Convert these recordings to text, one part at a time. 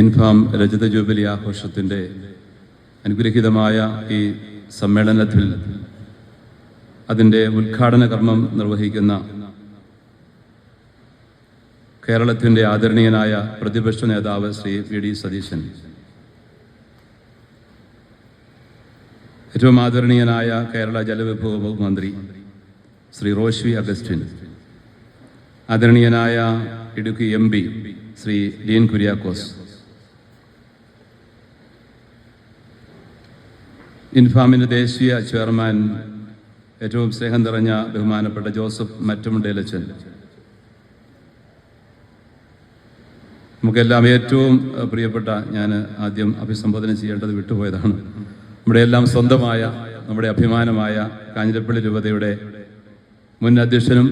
ഇൻഫാം രജത ജൂബിലി ആഘോഷത്തിന്റെ അനുഗ്രഹീതമായ ഈ സമ്മേളനത്തിൽ അതിന്റെ ഉദ്ഘാടന കർമ്മം നിർവഹിക്കുന്ന കേരളത്തിന്റെ ആദരണീയനായ പ്രതിപക്ഷ നേതാവ് ശ്രീ വി ഡി സതീശൻ. ഏറ്റവും ആദരണീയനായ കേരള ജലവിഭവ വകുപ്പ് മന്ത്രി ശ്രീ റോഷ്വി അഗസ്റ്റിൻ. ആദരണീയനായ ഇടുക്കി എം ശ്രീ ഡീൻ കുര്യാക്കോസ്. ഇൻഫാമിന്റെ ദേശീയ ചെയർമാൻ ഏറ്റവും സ്നേഹം നിറഞ്ഞ ബഹുമാനപ്പെട്ട ജോസഫ് മറ്റുമുണ്ടേലച്ചൻ. നമുക്കെല്ലാം ഏറ്റവും പ്രിയപ്പെട്ട ഞാൻ ആദ്യം അഭിസംബോധന ചെയ്യേണ്ടത് വിട്ടുപോയതാണ്. നമ്മുടെ എല്ലാം സ്വന്തമായ നമ്മുടെ അഭിമാനമായ കാഞ്ഞിരപ്പള്ളി രൂപതയുടെ മുൻ അധ്യക്ഷനും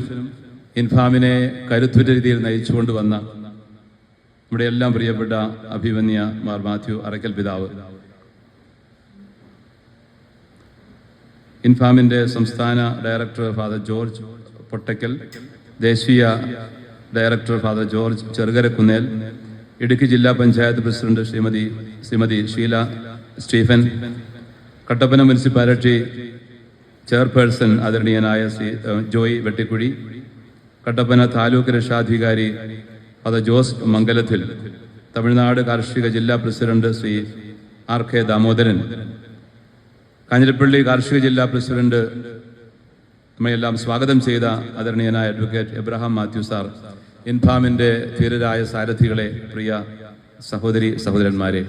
ഇൻഫാമിനെ കരുത്തുറ്റ രീതിയിൽ നയിച്ചുകൊണ്ട് വന്ന നമ്മുടെ എല്ലാം പ്രിയപ്പെട്ട അഭിമന്യ മാർ മാത്യു അറക്കൽ പിതാവ്. ഇൻഫാമിന്റെ സംസ്ഥാന ഡയറക്ടർ ഫാദർ ജോർജ് പൊട്ടക്കൽ ദേശീയ director father George Cherukarakunnel Idukki ജില്ലാ panchayat president Shrimati Shrimati Sheela Stephen Kattappana municipality chairperson ആദരണീയനായ ശ്രീ ജോയ് വെട്ടിക്കുഴി കട്ടപ്പന താലൂക്ക് രക്ഷാധികാരി ഫാദർ ജോസ് മംഗലത്തിൽ തമിഴ്നാട് കാർഷിക ജില്ലാ president Shri R K Damodaran Kanjirappally കാർഷിക ജില്ലാ പ്രസിഡന്റ് നമ്മയെല്ലാം സ്വാഗതം ചെയ്ത ആദരണീയനായ അഡ്വക്കേറ്റ് എബ്രഹാം മാത്യു സാർ ഇൻഫാമിന്റെ ധീരരായ സാരഥികളെ പ്രിയ സഹോദരി സഹോദരന്മാരെ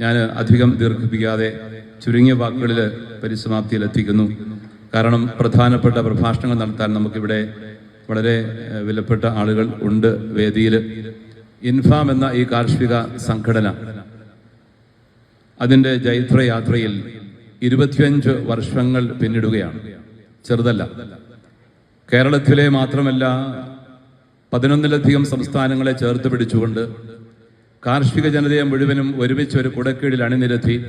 ഞാൻ അധികം ദീർഘിപ്പിക്കാതെ ചുരുങ്ങിയ വാക്കുകളിൽ പരിസമാപ്തിയിലെത്തിക്കുന്നു. കാരണം പ്രധാനപ്പെട്ട പ്രഭാഷണങ്ങൾ നടത്താൻ നമുക്കിവിടെ വളരെ വിലപ്പെട്ട ആളുകൾ ഉണ്ട് വേദിയിൽ. ഇൻഫാം എന്ന ഈ കാർഷിക സംഘടന അതിന്റെ ജൈത്രയാത്രയിൽ ഇരുപത്തിയഞ്ച് വർഷങ്ങൾ പിന്നിടുകയാണ്. ചെറുതല്ല. കേരളത്തിലെ മാത്രമല്ല പതിനൊന്നിലധികം സംസ്ഥാനങ്ങളെ ചേർത്ത് പിടിച്ചുകൊണ്ട് കാർഷിക ജനതയെ മുഴുവനും ഒരുമിച്ച് ഒരു കുടക്കീഴിൽ അണിനിരത്തി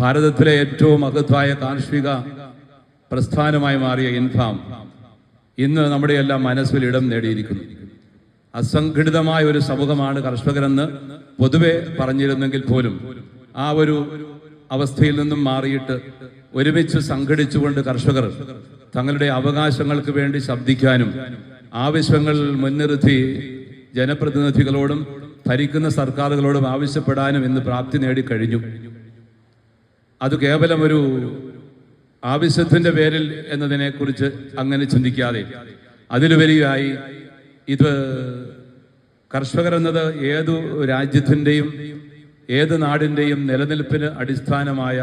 ഭാരതത്തിലെ ഏറ്റവും മഹത്വായ കാർഷിക പ്രസ്ഥാനമായി മാറിയ ഇൻഫാം ഇന്ന് നമ്മുടെ എല്ലാം മനസ്സിൽ ഇടം നേടിയിരിക്കുന്നു. അസംഘടിതമായ ഒരു സമൂഹമാണ് കർഷകരെന്ന് പൊതുവെ പറഞ്ഞിരുന്നെങ്കിൽ പോലും ആ ഒരു അവസ്ഥയിൽ നിന്നും മാറിയിട്ട് ഒരുമിച്ച് സംഘടിച്ചുകൊണ്ട് കർഷകർ തങ്ങളുടെ അവകാശങ്ങൾക്ക് വേണ്ടി ശബ്ദിക്കാനും ആവശ്യങ്ങൾ മുൻനിർത്തി ജനപ്രതിനിധികളോടും ഭരിക്കുന്ന സർക്കാരുകളോടും ആവശ്യപ്പെടാനും ഇന്ന് പ്രാപ്തി നേടിക്കഴിഞ്ഞു അത് കേവലം ഒരു ആവശ്യത്തിന്റെ പേരിൽ എന്നതിനെക്കുറിച്ച് അങ്ങനെ ചിന്തിക്കാതെ അതിലുപരിയായി ഇത് കർഷകർ എന്നത് ഏതു രാജ്യത്തിന്റെയും ഏത് നാടിന്റെയും നിലനിൽപ്പിന് അടിസ്ഥാനമായ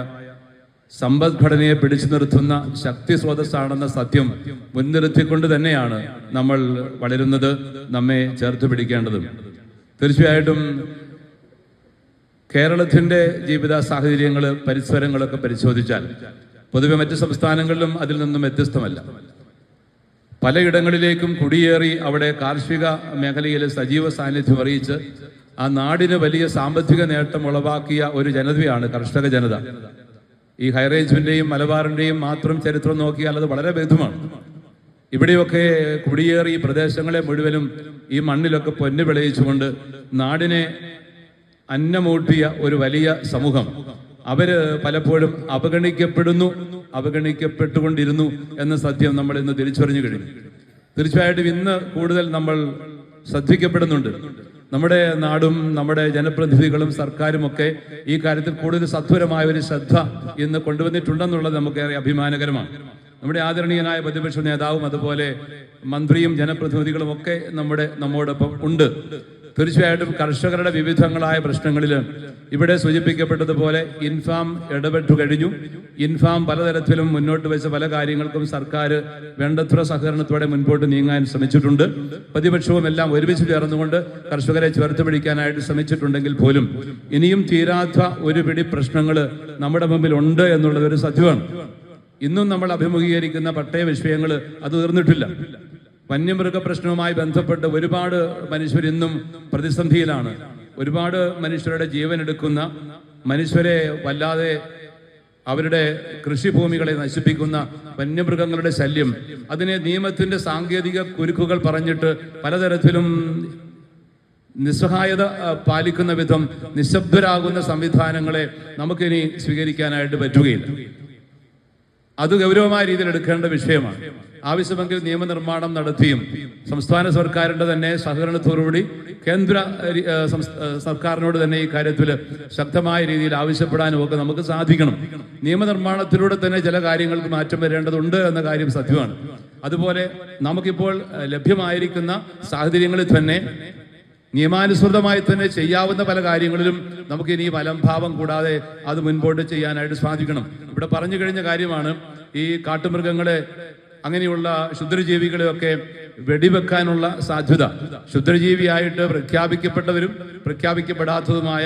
സമ്പദ്ഘടനയെ പിടിച്ചു നിർത്തുന്ന ശക്തി സ്രോതസ്സാണെന്ന സത്യം മുൻനിർത്തിക്കൊണ്ട് തന്നെയാണ് നമ്മൾ വളരുന്നത് നമ്മെ ചേർത്ത് പിടിക്കേണ്ടതും. തീർച്ചയായിട്ടും കേരളത്തിന്റെ ജീവിത സാഹചര്യങ്ങൾ പരിസരങ്ങളൊക്കെ പരിശോധിച്ചാൽ പൊതുവെ മറ്റ് സംസ്ഥാനങ്ങളിലും അതിൽ നിന്നും വ്യത്യസ്തമല്ല. പലയിടങ്ങളിലേക്കും കുടിയേറി അവിടെ കാർഷിക മേഖലയിൽ സജീവ സാന്നിധ്യം അറിയിച്ച് ആ നാടിന് വലിയ സാമ്പത്തിക നേട്ടം ഉളവാക്കിയ ഒരു ജനതയാണ് കർഷക ജനത. ഈ ഹൈറേഞ്ചിന്റെയും മലബാറിന്റെയും മാത്രം ചരിത്രം നോക്കിയാൽ അത് വളരെ ബന്ധമാണ് ഇവിടെയൊക്കെ കുടിയേറി പ്രദേശങ്ങളെ മുഴുവനും ഈ മണ്ണിലൊക്കെ പൊന്നു വിളയിച്ചുകൊണ്ട് നാടിനെ അന്നമൂട്ടിയ ഒരു വലിയ സമൂഹം. അവർ പലപ്പോഴും അവഗണിക്കപ്പെടുന്നു അവഗണിക്കപ്പെട്ടുകൊണ്ടിരുന്നു എന്ന സത്യം നമ്മൾ ഇന്ന് തിരിച്ചറിഞ്ഞു കഴിഞ്ഞു. തീർച്ചയായിട്ടും ഇന്ന് കൂടുതൽ നമ്മൾ ശ്രദ്ധിക്കപ്പെടുന്നുണ്ട്. നമ്മുടെ നാടും നമ്മുടെ ജനപ്രതിനിധികളും സർക്കാരും ഒക്കെ ഈ കാര്യത്തിൽ കൂടുതൽ സത്വരമായ ഒരു ശ്രദ്ധ ഇന്ന് കൊണ്ടുവന്നിട്ടുണ്ടെന്നുള്ളത് നമുക്കേറെ അഭിമാനകരമാണ്. നമ്മുടെ ആദരണീയനായ പ്രതിപക്ഷ നേതാവും അതുപോലെ മന്ത്രിയും ജനപ്രതിനിധികളും ഒക്കെ നമ്മുടെ നമ്മോടൊപ്പം ഉണ്ട്. തീർച്ചയായിട്ടും കർഷകരുടെ വിവിധങ്ങളായ പ്രശ്നങ്ങളിൽ ഇവിടെ സൂചിപ്പിക്കപ്പെട്ടതുപോലെ ഇൻഫാം ഇടപെട്ടു കഴിഞ്ഞു. ഇൻഫാം പലതരത്തിലും മുന്നോട്ട് വെച്ച പല കാര്യങ്ങൾക്കും സർക്കാർ വേണ്ടത്ര സഹകരണത്തോടെ മുൻപോട്ട് നീങ്ങാൻ ശ്രമിച്ചിട്ടുണ്ട്. പ്രതിപക്ഷവും എല്ലാം ഒരുമിച്ച് ചേർന്നുകൊണ്ട് കർഷകരെ ചേർത്ത് പിടിക്കാനായിട്ട് ശ്രമിച്ചിട്ടുണ്ടെങ്കിൽ പോലും ഇനിയും തീരാത്ത ഒരു പിടി പ്രശ്നങ്ങൾ നമ്മുടെ മുമ്പിൽ ഉണ്ട് എന്നുള്ളത് ഒരു സത്യമാണ്. ഇന്നും നമ്മൾ അഭിമുഖീകരിക്കുന്ന പട്ടയ വിഷയങ്ങൾ അത് തീർന്നിട്ടില്ല. വന്യമൃഗ പ്രശ്നവുമായി ബന്ധപ്പെട്ട് ഒരുപാട് മനുഷ്യർ ഇന്നും പ്രതിസന്ധിയിലാണ്. ഒരുപാട് മനുഷ്യരുടെ ജീവൻ എടുക്കുന്ന മനുഷ്യരെ വല്ലാതെ അവരുടെ കൃഷിഭൂമികളെ നശിപ്പിക്കുന്ന വന്യമൃഗങ്ങളുടെ ശല്യം. അതിനെ നിയമത്തിന്റെ സാങ്കേതിക കുരുക്കുകൾ പറഞ്ഞിട്ട് പലതരത്തിലും നിസ്സഹായത പാലിക്കുന്ന വിധം നിശബ്ദരാകുന്ന സംവിധാനങ്ങളെ നമുക്കിനി സ്വീകരിക്കാനായിട്ട് പറ്റുകയില്ല. അത് ഗൗരവമായ രീതിയിൽ എടുക്കേണ്ട വിഷയമാണ്. ആവശ്യമെങ്കിൽ നിയമനിർമ്മാണം നടത്തിയും. സംസ്ഥാന സർക്കാരിന്റെ തന്നെ സഹകരണത്തോടുകൂടി കേന്ദ്ര സർക്കാരിനോട് തന്നെ ഈ കാര്യത്തിൽ ശക്തമായ രീതിയിൽ ആവശ്യപ്പെടാനും ഒക്കെ നമുക്ക് സാധിക്കണം. നിയമനിർമ്മാണത്തിലൂടെ തന്നെ ചില കാര്യങ്ങൾക്ക് മാറ്റം വരേണ്ടതുണ്ട് എന്ന കാര്യം സത്യമാണ്. അതുപോലെ നമുക്കിപ്പോൾ ലഭ്യമായിരിക്കുന്ന സാഹചര്യങ്ങളിൽ തന്നെ നിയമാനുസൃതമായി തന്നെ ചെയ്യാവുന്ന പല കാര്യങ്ങളിലും നമുക്ക് ഇനി ഫലംഭാവം കൂടാതെ അത് മുൻപോട്ട് ചെയ്യാനായിട്ട് സാധിക്കണം. ഇവിടെ പറഞ്ഞു കഴിഞ്ഞ കാര്യമാണ് ഈ കാട്ടുമൃഗങ്ങളെ അങ്ങനെയുള്ള ക്ഷുദ്രജീവികളെയൊക്കെ വെടിവെക്കാനുള്ള സാധ്യത. ക്ഷുദ്രജീവിയായിട്ട് പ്രഖ്യാപിക്കപ്പെട്ടവരും പ്രഖ്യാപിക്കപ്പെടാത്തതുമായ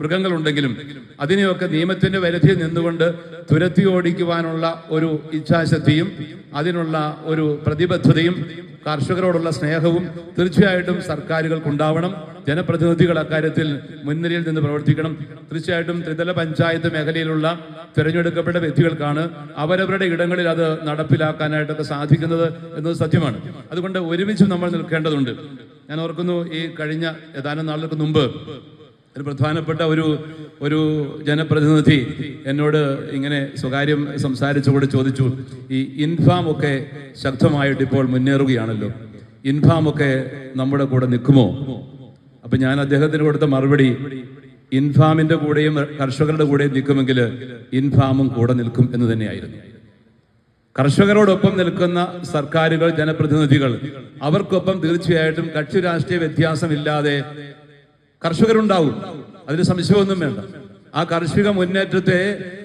മൃഗങ്ങളുണ്ടെങ്കിലും അതിനെയൊക്കെ നിയമത്തിന്റെ പരിധിയിൽ നിന്നുകൊണ്ട് തുരത്തി ഓടിക്കുവാനുള്ള ഒരു ഇച്ഛാശക്തിയും അതിനുള്ള ഒരു പ്രതിബദ്ധതയും കർഷകരോടുള്ള സ്നേഹവും തീർച്ചയായിട്ടും സർക്കാരുകൾക്കുണ്ടാവണം. ജനപ്രതിനിധികൾ അക്കാര്യത്തിൽ മുൻനിരയിൽ നിന്ന് പ്രവർത്തിക്കണം. തീർച്ചയായിട്ടും ത്രിതല പഞ്ചായത്ത് മേഖലയിലുള്ള തിരഞ്ഞെടുക്കപ്പെട്ട വ്യക്തികൾക്കാണ് അവരവരുടെ ഇടങ്ങളിൽ അത് നടപ്പിലാക്കാനായിട്ടൊക്കെ സാധിക്കുന്നത് എന്നത് സത്യമാണ്. അതുകൊണ്ട് ഒരുമിച്ച് നമ്മൾ നിൽക്കേണ്ടതുണ്ട്. ഞാൻ ഓർക്കുന്നു ഈ കഴിഞ്ഞ ഏതാനും നാളുകൾക്ക് മുമ്പ് ഒരു പ്രധാനപ്പെട്ട ഒരു ഒരു ജനപ്രതിനിധി എന്നോട് ഇങ്ങനെ സ്വകാര്യം സംസാരിച്ചുകൊണ്ട് ചോദിച്ചു ഈ ഇൻഫാം ഒക്കെ ശക്തമായിട്ട് ഇപ്പോൾ മുന്നേറുകയാണല്ലോ. ഇൻഫാം ഒക്കെ നമ്മുടെ കൂടെ നിൽക്കുമോ? അപ്പൊ ഞാൻ അദ്ദേഹത്തിന് കൊടുത്ത മറുപടി ഇൻഫാമിന്റെ കൂടെയും കർഷകരുടെ കൂടെയും നിൽക്കുമെങ്കിൽ ഇൻഫാമും കൂടെ നിൽക്കും എന്ന് തന്നെയായിരുന്നു. കർഷകരോടൊപ്പം നിൽക്കുന്ന സർക്കാരുകൾ ജനപ്രതിനിധികൾ അവർക്കൊപ്പം തീർച്ചയായിട്ടും കക്ഷി രാഷ്ട്രീയ വ്യത്യാസമില്ലാതെ കർഷകരുണ്ടാവും. അതിന് സംശയമൊന്നും വേണ്ട. ആ കാർഷിക മുന്നേറ്റത്തെ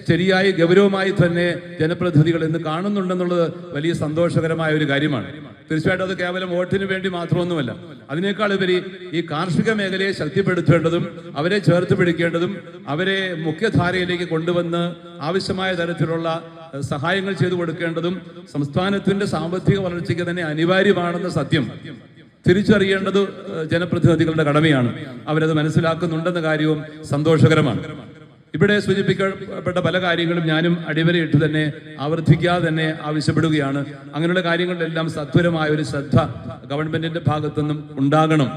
ശരിയായി ഗൗരവമായി തന്നെ ജനപ്രതിനിധികൾ ഇന്ന് കാണുന്നുണ്ടെന്നുള്ളത് വലിയ സന്തോഷകരമായ ഒരു കാര്യമാണ്. തീർച്ചയായിട്ടും അത് കേവലം വോട്ടിന് വേണ്ടി മാത്രമൊന്നുമല്ല. അതിനേക്കാൾ ഉപരി ഈ കാർഷിക മേഖലയെ ശക്തിപ്പെടുത്തേണ്ടതും അവരെ ചേർത്ത് പിടിക്കേണ്ടതും അവരെ മുഖ്യധാരയിലേക്ക് കൊണ്ടുവന്ന് ആവശ്യമായ തരത്തിലുള്ള സഹായങ്ങൾ ചെയ്തു കൊടുക്കേണ്ടതും സംസ്ഥാനത്തിന്റെ സാമ്പത്തിക വളർച്ചയ്ക്ക് തന്നെ അനിവാര്യമാണെന്ന സത്യം. തിരിച്ചറിയേണ്ടത് ജനപ്രതിനിധികളുടെ കടമയാണ്. അവരത് മനസ്സിലാക്കുന്നുണ്ടെന്ന കാര്യവും സന്തോഷകരമാണ്. ഇവിടെ സൂചിപ്പിക്കപ്പെട്ട പല കാര്യങ്ങളും ഞാനും അടിവരയിട്ട് തന്നെ ആവർത്തിക്കാതെ തന്നെ ആവശ്യപ്പെടുകയാണ്. അങ്ങനെയുള്ള കാര്യങ്ങളിലെല്ലാം സത്വരമായ ഒരു ശ്രദ്ധ ഗവൺമെന്റിന്റെ ഭാഗത്തുനിന്നും ഉണ്ടാകണം.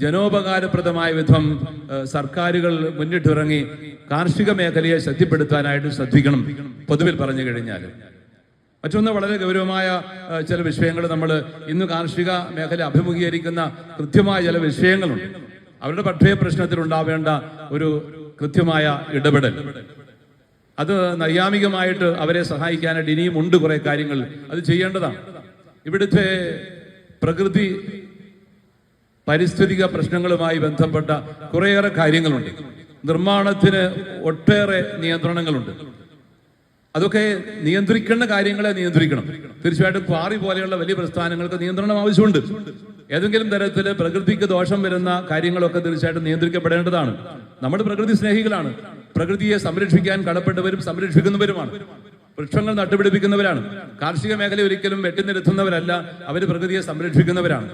ജനോപകാരപ്രദമായ വിധം സർക്കാരുകൾ മുന്നിട്ടിറങ്ങി കാർഷിക മേഖലയെ ശക്തിപ്പെടുത്താനായിട്ട് ശ്രദ്ധിക്കണം. പൊതുവിൽ പറഞ്ഞു കഴിഞ്ഞാൽ മറ്റൊന്ന് വളരെ ഗൗരവമായ ചില വിഷയങ്ങൾ നമ്മൾ ഇന്ന് കാർഷിക മേഖല അഭിമുഖീകരിക്കുന്ന കൃത്യമായ ചില വിഷയങ്ങളുണ്ട്. അവരുടെ പക്ഷേ പ്രശ്നത്തിൽ ഉണ്ടാവേണ്ട ഒരു കൃത്യമായ ഇടപെടൽ. അത് നൈയാമികമായിട്ട് അവരെ സഹായിക്കാനായിട്ട് ഇനിയും ഉണ്ട് കുറെ കാര്യങ്ങൾ. അത് ചെയ്യേണ്ടതാണ്. ഇവിടുത്തെ പ്രകൃതി പാരിസ്ഥിതിക പ്രശ്നങ്ങളുമായി ബന്ധപ്പെട്ട കുറേയേറെ കാര്യങ്ങളുണ്ട്. നിർമ്മാണത്തിന് ഒട്ടേറെ നിയന്ത്രണങ്ങളുണ്ട്. അതൊക്കെ നിയന്ത്രിക്കേണ്ട കാര്യങ്ങളെ നിയന്ത്രിക്കണം. തീർച്ചയായിട്ടും ക്വാറി പോലെയുള്ള വലിയ പ്രസ്ഥാനങ്ങൾക്ക് നിയന്ത്രണം ആവശ്യമുണ്ട്. ഏതെങ്കിലും തരത്തിൽ പ്രകൃതിക്ക് ദോഷം വരുന്ന കാര്യങ്ങളൊക്കെ തീർച്ചയായിട്ടും നിയന്ത്രിക്കപ്പെടേണ്ടതാണ്. നമ്മൾ പ്രകൃതി സ്നേഹികളാണ്. പ്രകൃതിയെ സംരക്ഷിക്കാൻ കടപ്പെട്ടവരും സംരക്ഷിക്കുന്നവരുമാണ്. വൃക്ഷങ്ങൾ നട്ടുപിടിപ്പിക്കുന്നവരാണ്. കാർഷിക മേഖല ഒരിക്കലും വെട്ടിനിരത്തുന്നവരല്ല അവർ പ്രകൃതിയെ സംരക്ഷിക്കുന്നവരാണ്.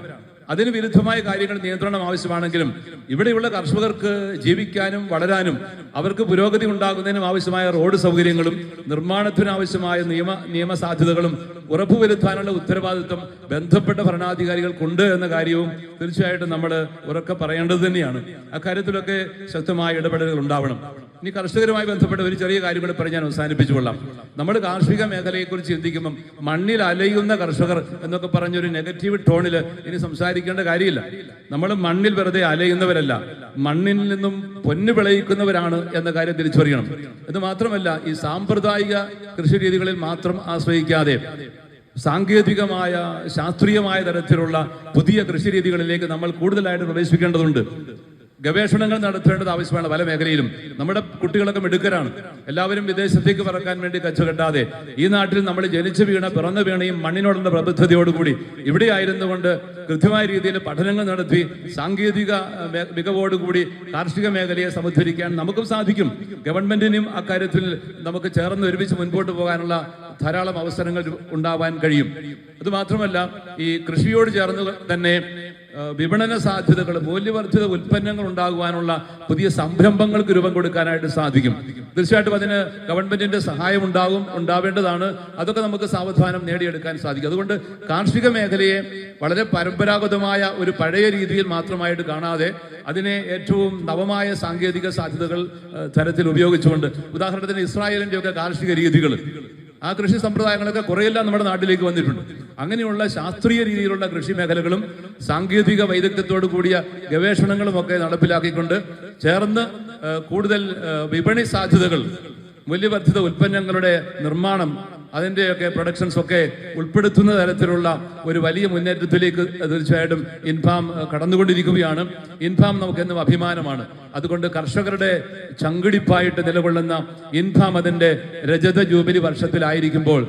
അതിന് വിരുദ്ധമായ കാര്യങ്ങൾ നിയന്ത്രണം ആവശ്യമാണെങ്കിലും ഇവിടെയുള്ള കർഷകർക്ക് ജീവിക്കാനും വളരാനും അവർക്ക് പുരോഗതി ഉണ്ടാകുന്നതിനും ആവശ്യമായ റോഡ് സൗകര്യങ്ങളും നിർമ്മാണത്തിനാവശ്യമായ നിയമ നിയമ സാധ്യതകളും ഉറപ്പുവരുത്താനുള്ള ഉത്തരവാദിത്വം ബന്ധപ്പെട്ട ഭരണാധികാരികൾക്കുണ്ട് എന്ന കാര്യവും തീർച്ചയായിട്ടും നമ്മൾ ഉറക്കെ പറയേണ്ടത് തന്നെയാണ്. അക്കാര്യത്തിലൊക്കെ ശക്തമായ ഇടപെടലുകൾ ഉണ്ടാവണം. ഇനി കർഷകരുമായി ബന്ധപ്പെട്ട ഒരു ചെറിയ കാര്യം കൂടെ പറഞ്ഞ് ഞാൻ അവസാനിപ്പിച്ചു കൊള്ളാം. നമ്മൾ കാർഷിക മേഖലയെക്കുറിച്ച് ചിന്തിക്കുമ്പം മണ്ണിൽ അലയുന്ന കർഷകർ എന്നൊക്കെ പറഞ്ഞൊരു നെഗറ്റീവ് ടോണിൽ ഇനി സംസാരിക്കേണ്ട കാര്യമില്ല. നമ്മൾ മണ്ണിൽ വെറുതെ അലയുന്നവരല്ല. മണ്ണിൽ നിന്നും പൊന്നു വിളയിക്കുന്നവരാണ് എന്ന കാര്യം തിരിച്ചറിയണം. ഇത് മാത്രമല്ല ഈ സാമ്പ്രദായിക കൃഷി രീതികളിൽ മാത്രം ആശ്രയിക്കാതെ സാങ്കേതികമായ ശാസ്ത്രീയമായ തരത്തിലുള്ള പുതിയ കൃഷി രീതികളിലേക്ക് നമ്മൾ കൂടുതലായിട്ട് പ്രവേശിക്കേണ്ടതുണ്ട് ഗവേഷണങ്ങൾ നടത്തേണ്ടത് ആവശ്യമാണ് പല മേഖലയിലും. നമ്മുടെ കുട്ടികളൊക്കെ മിടുക്കരാണ്. എല്ലാവരും വിദേശത്തേക്ക് പറക്കാൻ വേണ്ടി കച്ചുകെട്ടാതെ ഈ നാട്ടിൽ നമ്മൾ ജനിച്ചു വീണ പിറന്നു വീണയും മണ്ണിനോടുള്ള പ്രബുദ്ധതയോടുകൂടി ഇവിടെ ആയിരുന്നുകൊണ്ട് കൃത്യമായ രീതിയിൽ പഠനങ്ങൾ നടത്തി സാങ്കേതിക മികവോടുകൂടി കാർഷിക മേഖലയെ സമുദ്ധരിക്കാൻ നമുക്കും സാധിക്കും. ഗവൺമെന്റിനും അക്കാര്യത്തിൽ നമുക്ക് ചേർന്ന് ഒരുമിച്ച് മുൻപോട്ട് പോകാനുള്ള ധാരാളം അവസരങ്ങൾ ഉണ്ടാവാൻ കഴിയും. അതുമാത്രമല്ല ഈ കൃഷിയോട് ചേർന്ന് തന്നെ വിപണന സാധ്യതകൾ മൂല്യവർദ്ധിത ഉൽപ്പന്നങ്ങൾ ഉണ്ടാകുവാനുള്ള പുതിയ സംരംഭങ്ങൾക്ക് രൂപം കൊടുക്കാനായിട്ട് സാധിക്കും. തീർച്ചയായിട്ടും അതിന് ഗവൺമെന്റിന്റെ സഹായം ഉണ്ടാകും ഉണ്ടാവേണ്ടതാണ്. അതൊക്കെ നമുക്ക് സാവധാനം നേടിയെടുക്കാൻ സാധിക്കും. അതുകൊണ്ട് കാർഷിക മേഖലയെ വളരെ പരമ്പരാഗതമായ ഒരു പഴയ രീതിയിൽ മാത്രമായിട്ട് കാണാതെ അതിനെ ഏറ്റവും നവമായ സാങ്കേതിക സാധ്യതകൾ തരത്തിൽ ഉപയോഗിച്ചുകൊണ്ട് ഉദാഹരണത്തിന് ഇസ്രായേലിന്റെ ഒക്കെ കാർഷിക രീതികൾ. ആ കൃഷി സമ്പ്രദായങ്ങളൊക്കെ കുറെയെല്ലാം നമ്മുടെ നാട്ടിലേക്ക് വന്നിട്ടുണ്ട്. അങ്ങനെയുള്ള ശാസ്ത്രീയ രീതിയിലുള്ള കൃഷി മേഖലകളും സാങ്കേതിക വൈദഗ്ധ്യത്തോടു കൂടിയ ഗവേഷണങ്ങളും ഒക്കെ നടപ്പിലാക്കിക്കൊണ്ട് ചേർന്ന് കൂടുതൽ വിപണി സാധ്യതകൾ മൂല്യവർദ്ധിത ഉൽപ്പന്നങ്ങളുടെ നിർമ്മാണം അതിന്റെയൊക്കെ പ്രൊഡക്ഷൻസ് ഒക്കെ ഉൾപ്പെടുത്തുന്ന തരത്തിലുള്ള ഒരു വലിയ മുന്നേറ്റത്തിലേക്ക് തീർച്ചയായിട്ടും ഇൻഫാം കടന്നുകൊണ്ടിരിക്കുകയാണ്. ഇൻഫാം നമുക്കെന്നും അഭിമാനമാണ്. അതുകൊണ്ട് കർഷകരുടെ ചങ്കിടിപ്പായിട്ട് നിലകൊള്ളുന്ന ഇൻഫാം അതിന്റെ രജത ജൂബിലി വർഷത്തിലായിരിക്കുമ്പോൾ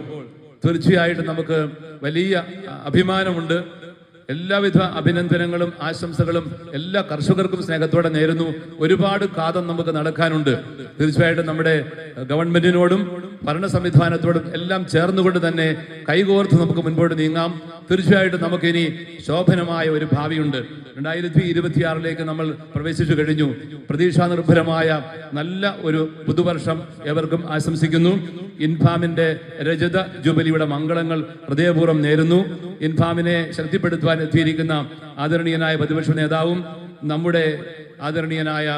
തീർച്ചയായിട്ടും നമുക്ക് വലിയ അഭിമാനമുണ്ട്. എല്ലാവിധ അഭിനന്ദനങ്ങളും ആശംസകളും എല്ലാ കർഷകർക്കും സ്നേഹത്തോടെ നേരുന്നു. ഒരുപാട് കാതം നമുക്ക് നടക്കാനുണ്ട്. തീർച്ചയായിട്ടും നമ്മുടെ ഗവൺമെന്റിനോടും ഭരണ സംവിധാനത്തോടും എല്ലാം ചേർന്നുകൊണ്ട് തന്നെ കൈകോർത്ത് നമുക്ക് മുൻപോട്ട് നീങ്ങാം. തീർച്ചയായിട്ടും നമുക്കിനി ശോഭനമായ ഒരു ഭാവിയുണ്ട്. രണ്ടായിരത്തി ഇരുപത്തിയാറിലേക്ക് നമ്മൾ പ്രവേശിച്ചു കഴിഞ്ഞു. പ്രതീക്ഷാ നിർഭരമായ നല്ല ഒരു പുതുവർഷം എവർക്കും ആശംസിക്കുന്നു. ഇൻഫാമിന്റെ രജത ജൂബലിയുടെ മംഗളങ്ങൾ ഹൃദയപൂർവം നേരുന്നു. ഇൻഫാമിനെ ശക്തിപ്പെടുത്തുവാൻ എത്തിയിരിക്കുന്ന ആദരണീയനായ പ്രതിപക്ഷ നേതാവും നമ്മുടെ ആദരണീയനായ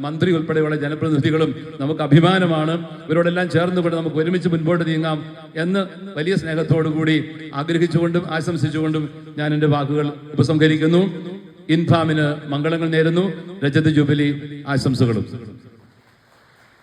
മന്ത്രി ഉൾപ്പെടെയുള്ള ജനപ്രതിനിധികളും നമുക്ക് അഭിമാനമാണ്. ഇവരോടെല്ലാം ചേർന്നുകൊണ്ട് നമുക്ക് ഒരുമിച്ച് മുൻപോട്ട് നീങ്ങാം എന്ന് വലിയ സ്നേഹത്തോടുകൂടി ആഗ്രഹിച്ചുകൊണ്ടും ആശംസിച്ചുകൊണ്ടും ഞാൻ എന്റെ വാക്കുകൾ ഉപസംഹരിക്കുന്നു. ഇൻഫാമിന് മംഗളങ്ങൾ നേരുന്നു. രജത ജൂബിലി ആശംസകളും.